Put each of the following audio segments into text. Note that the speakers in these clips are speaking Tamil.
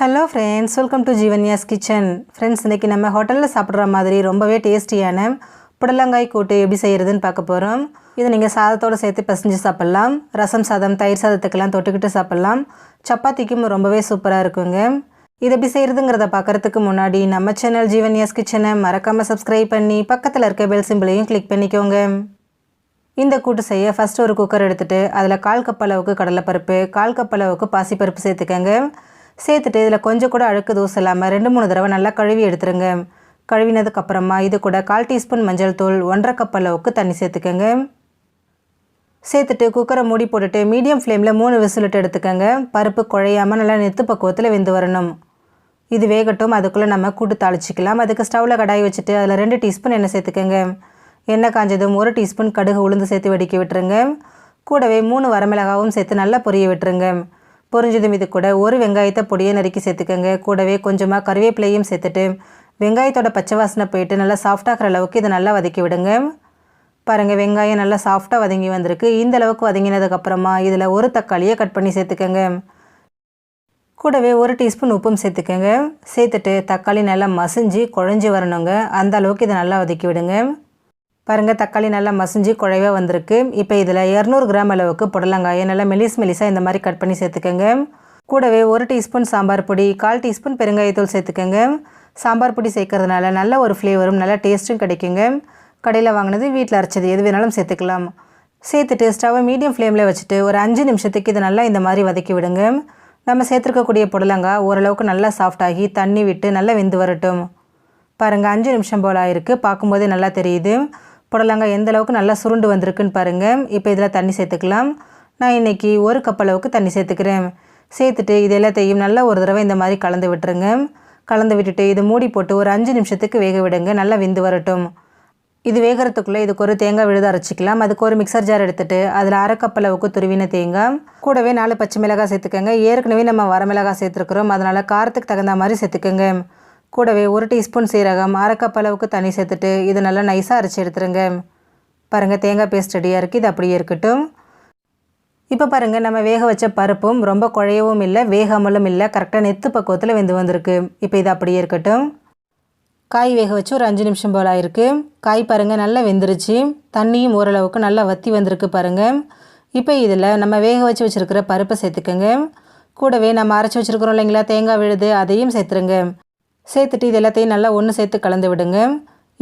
Hello friends welcome to Jeevanya's kitchen friends இன்றைக்கி நம்ம ஹோட்டலில் சாப்பிட்ற மாதிரி ரொம்பவே டேஸ்டியான புடலங்காய் கூட்டு எப்படி செய்கிறதுன்னு பார்க்க போகிறோம் இதை நீங்கள் சாதத்தோடு சேர்த்து பசஞ்சு சாப்பிட்லாம். ரசம் சாதம் தயிர் சாதத்துக்கெல்லாம் தொட்டுக்கிட்டு சாப்பிட்லாம். சப்பாத்திக்கும் ரொம்பவே சூப்பராக இருக்குங்க. இது எப்படி செய்கிறதுங்கிறத பார்க்குறதுக்கு முன்னாடி நம்ம சேனல் ஜீவன்யாஸ் கிச்சனை மறக்காமல் சப்ஸ்கிரைப் பண்ணி பக்கத்தில் இருக்க பெல் சிம்பிளையும் கிளிக் பண்ணிக்கோங்க. இந்த கூட்டு செய்ய ஃபஸ்ட்டு ஒரு குக்கர் எடுத்துகிட்டு அதில் கால் கப் அளவுக்கு கடலைப்பருப்பு கால் கப் அளவுக்கு பாசிப்பருப்பு சேர்த்துக்கங்க. சேர்த்துட்டு இதில் கொஞ்சம் கூட அழுக்கு தூசு இல்லாமல் ரெண்டு மூணு தடவை நல்லா கழுவி எடுத்துருங்க. கழுவினதுக்கப்புறமா இது கூட கால் டீஸ்பூன் மஞ்சள் தூள் ஒன்றரை கப் அளவுக்கு தண்ணி சேர்த்துக்கோங்க. சேர்த்துட்டு குக்கரை மூடி போட்டுட்டு மீடியம் ஃப்ளேமில் மூணு விசிலிட்டு எடுத்துக்கோங்க. பருப்பு குழையாமல் நல்லா நெத்து பக்குவத்தில் வெந்து வரணும். இது வேகட்டும் அதுக்குள்ளே நம்ம கூட்டு தாளிச்சிக்கலாம். அதுக்கு ஸ்டவ்வில் கடாய் வச்சுட்டு அதில் ரெண்டு டீஸ்பூன் எண்ணெய் சேர்த்துக்கோங்க. எண்ணெய் காஞ்சதும் ஒரு டீஸ்பூன் கடுகு உளுந்து சேர்த்து வெடிக்க விட்டுருங்க. கூடவே மூணு வரமிளகாவும் சேர்த்து நல்லா பொரிய விட்டுருங்க. பொரிஞ்சதும் இது கூட. ஒரு வெங்காயத்தை பொடியை நறுக்கி சேர்த்துக்கோங்க. கூடவே கொஞ்சமாக கருவேப்பிலையும் சேர்த்துட்டு வெங்காயத்தோட பச்சை வாசனை போயிட்டு நல்லா சாஃப்டாகிற அளவுக்கு இதை நல்லா வதக்கி விடுங்க. பாருங்கள் வெங்காயம் நல்லா சாஃப்டாக வதங்கி வந்திருக்கு. இந்த அளவுக்கு வதங்கினதுக்கப்புறமா இதில் ஒரு தக்காளியை கட் பண்ணி சேர்த்துக்கோங்க. கூடவே ஒரு டீஸ்பூன் உப்பும் சேர்த்துக்கோங்க. சேர்த்துட்டு தக்காளி நல்லா மசிஞ்சு குழஞ்சி வரணுங்க. அந்த அளவுக்கு இதை நல்லா வதக்கி விடுங்க. பாருங்கள் தக்காளி நல்லா மசிஞ்சு குழைவாக வந்திருக்கு. இப்போ இதில் இரநூறு கிராம் அளவுக்கு புடலங்காயை நல்லா மெலிஸ் மெலிஸாக இந்த மாதிரி கட் பண்ணி சேர்த்துக்கோங்க. கூடவே ஒரு டீஸ்பூன் சாம்பார் பொடி கால் டீஸ்பூன் பெருங்காயத்தூள் சேர்த்துக்கோங்க. சாம்பார் பொடி சேர்க்கறதுனால நல்ல ஒரு ஃப்ளேவரும் நல்ல டேஸ்ட்டும் கிடைக்குங்க. கடையில் வாங்கினது வீட்டில் அரைச்சது எது வேணாலும் சேர்த்துக்கலாம். சேர்த்துட்டு ஸ்டவ்வை மீடியம் ஃப்ளேமில் வச்சுட்டு ஒரு அஞ்சு நிமிஷத்துக்கு இதை நல்லா இந்த மாதிரி வதக்கி விடுங்க. நம்ம சேர்த்துருக்கக்கூடிய புடலங்காய் ஓரளவுக்கு நல்லா சாஃப்டாகி தண்ணி விட்டு நல்லா வெந்து வரட்டும். பாருங்கள் அஞ்சு நிமிஷம் போல் ஆயிருக்கு. பார்க்கும்போதே நல்லா தெரியுது. புடலங்காய் எந்த அளவுக்கு நல்லா சுருண்டு வந்திருக்குன்னு பாருங்கள் இப்போ இதில் தண்ணி சேர்த்துக்கலாம். நான் இன்றைக்கி ஒரு கப் அளவுக்கு தண்ணி சேர்த்துக்கிறேன். சேர்த்துட்டு இது எல்லாத்தையும் நல்லா ஒரு தடவை இந்த மாதிரி கலந்து விட்டுருங்க. கலந்து விட்டுட்டு இது மூடி போட்டு ஒரு அஞ்சு நிமிஷத்துக்கு வேக விடுங்க. நல்லா விந்து வரட்டும். இது வேகிறதுக்குள்ளே இதுக்கு ஒரு தேங்காய் விழுது அரைச்சிக்கலாம். அதுக்கு ஒரு மிக்சர் ஜார் எடுத்துகிட்டு அதில் அரை கப் அளவுக்கு துருவின தேங்காய். கூடவே நாலு பச்சை மிளகாய் சேர்த்துக்கோங்க. ஏற்கனவே நம்ம வரமிளகாய் சேர்த்துருக்குறோம். அதனால் காரத்துக்கு தகுந்த மாதிரி சேர்த்துக்கோங்க. கூடவே ஒரு டீஸ்பூன் சீரகம் அரை அளவுக்கு தண்ணி சேர்த்துட்டு இது நல்லா நைஸாக அரைச்சி எடுத்துருங்க. பாருங்கள் தேங்காய் பேஸ்ட் ரெடியாக இருக்குது இது அப்படியே இருக்கட்டும். இப்போ பாருங்கள் நம்ம வேக வச்ச பருப்பும் ரொம்ப குழையவும் இல்லை வேகாமலும் இல்லை கரெக்டாக நெத்து பக்குவத்தில் வெந்து வந்திருக்கு. இப்போ இது அப்படியே இருக்கட்டும். காய் வேக வச்சு ஒரு அஞ்சு நிமிஷம் போல் ஆயிருக்கு. காய் பாருங்கள் நல்லா வெந்துருச்சு. தண்ணியும் ஓரளவுக்கு நல்லா வற்றி வந்திருக்கு பாருங்கள் இப்போ இதில் நம்ம வேக வச்சு வச்சுருக்கிற பருப்பை சேர்த்துக்கோங்க. கூடவே நம்ம அரைச்சி வச்சுருக்குறோம் இல்லைங்களா தேங்காய் விழுது அதையும் சேர்த்துருங்க. சேர்த்துட்டு இது எல்லாத்தையும் நல்லா ஒன்று சேர்த்து கலந்து விடுங்க.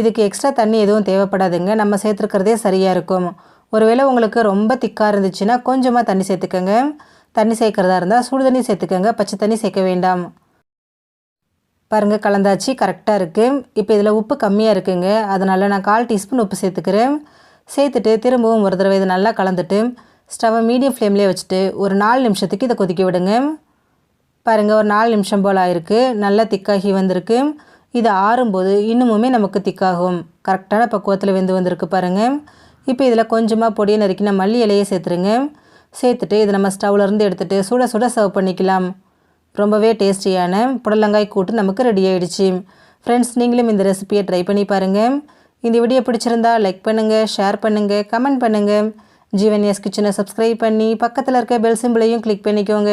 இதுக்கு எக்ஸ்ட்ரா தண்ணி எதுவும் தேவைப்படாதுங்க. நம்ம சேர்த்துருக்கிறதே சரியாக இருக்கும். ஒருவேளை உங்களுக்கு ரொம்ப திக்காக இருந்துச்சுன்னா கொஞ்சமாக தண்ணி சேர்த்துக்கோங்க. தண்ணி சேர்க்குறதா இருந்தால் சுடு தண்ணி சேர்த்துக்கோங்க. பச்சை தண்ணி சேர்க்க வேண்டாம். பாருங்கள் கலந்தாச்சு. கரெக்டாக இருக்குது இப்போ இதில் உப்பு கம்மியாக இருக்குங்க. அதனால் நான் கால் டீஸ்பூன் உப்பு சேர்த்துக்கிறேன். சேர்த்துட்டு திரும்பவும் ஒரு தடவை இது நல்லா கலந்துட்டு ஸ்டவ்வை மீடியம் ஃப்ளேம்லேயே வச்சுட்டு ஒரு நாலு நிமிஷத்துக்கு இதை கொதிக்க விடுங்க. பாருங்கள் ஒரு நாலு நிமிஷம் போல் ஆயிருக்கு. நல்லா திக்காகி வந்திருக்கு. இது ஆறும்போது இன்னுமுமே நமக்கு திக்காகும். கரெக்டான பக்குவத்தில் வெந்து வந்திருக்கு பாருங்கள் இப்போ இதில் கொஞ்சமாக பொடியை நறுக்கின மல்லி இலையை சேர்த்துருங்க. சேர்த்துட்டு இதை நம்ம ஸ்டவ்லேருந்து எடுத்துகிட்டு சுட சுட சர்வ் பண்ணிக்கலாம். ரொம்பவே டேஸ்டியான புடலங்காய் கூட்டு நமக்கு ரெடி ஆகிடுச்சு ஃப்ரெண்ட்ஸ் நீங்களும் இந்த ரெசிபியை ட்ரை பண்ணி பாருங்கள் இந்த வீடியோ பிடிச்சிருந்தா லைக் பண்ணுங்கள் ஷேர் பண்ணுங்கள் கமெண்ட் பண்ணுங்கள் ஜீவன் எஸ் கிச்சனை சப்ஸ்கிரைப் பண்ணி பக்கத்தில் இருக்க பெல் சிம்பிளையும் கிளிக் பண்ணிக்கோங்க.